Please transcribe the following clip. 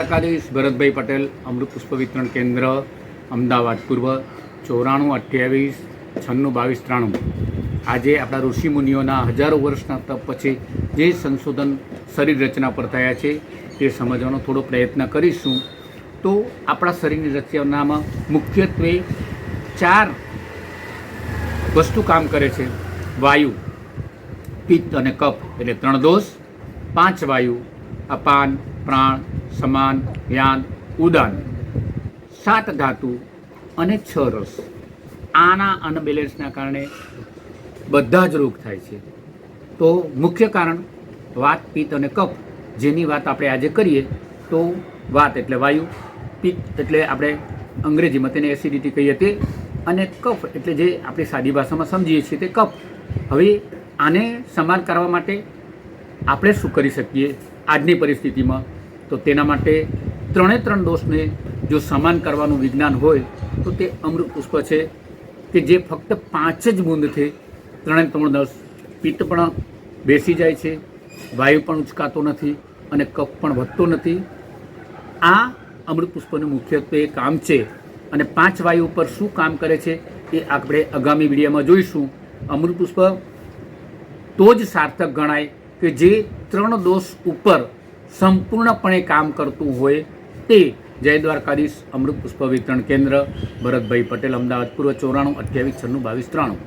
દ્વારકાધીશ ભરતભાઈ પટેલ, અમૃત પુષ્પ વિતરણ કેન્દ્ર, અમદાવાદ પૂર્વ, ચોરાણું અઠ્યાવીસ, છન્નું બાવીસ ત્રાણું. આજે આપણા ઋષિમુનિઓના હજારો વર્ષના તપ પછી જે સંશોધન શરીર રચના પર થયા છે તે સમજવાનો થોડો પ્રયત્ન કરીશું. તો આપણા શરીરની રચનામાં મુખ્યત્વે ચાર વસ્તુ કામ કરે છે. વાયુ, પિત્ત અને કફ, એટલે ત્રણ દોષ. પાંચ વાયુ, અપાન, પ્રાણ સમાન યાન ઉદાન. સાત ધાતુ અને છ રસ. આના અનબેલેન્સના કારણે બધા જ રોગ થાય છે. તો મુખ્ય કારણ વાત, પિત્ત અને કફ. જેની વાત આપણે આજે કરીએ તો વાત એટલે વાયુ, પિત્ત એટલે આપણે અંગ્રેજીમાં તેને એસિડિટી કહીએ તે, અને કફ એટલે જે આપણે સાદી ભાષામાં સમજીએ છીએ તે કફ. હવે આને સમાન કરવા માટે આપણે શું કરી શકીએ આજની પરિસ્થિતિમાં? તો તેના માટે ત્રણે ત્રણ દોષને જો સમાન કરવાનું વિજ્ઞાન હોય, તો તે અમૃત પુષ્પ છે. કે જે ફક્ત પાંચ જ બૂંદથી ત્રણે ત્રણ દોષ પિત્ત પણ બેસી જાય છે. વાયુ પણ ઉચકાતો નથી અને કફ પણ વધતો નથી. આ અમૃત પુષ્પનું મુખ્યત્વે કામ છે. અને પાંચ વાયુ ઉપર શું કામ કરે છે, એ આપણે આગામી વિડીયોમાં જોઈશું. અમૃત પુષ્પ તો જ સાર્થક ગણાય કે જે ત્રણ દોષ ઉપર સંપૂર્ણપણે કામ કરતું હોય તે જય દ્વારકાધીશ અમૃત પુષ્પ વિતરણ કેન્દ્ર, ભરતભાઈ પટેલ, અમદાવાદ, પૂર્વ ચોરાણું, અઠ્યાવીસ, છન્નું, બાવીસ, ત્રાણું.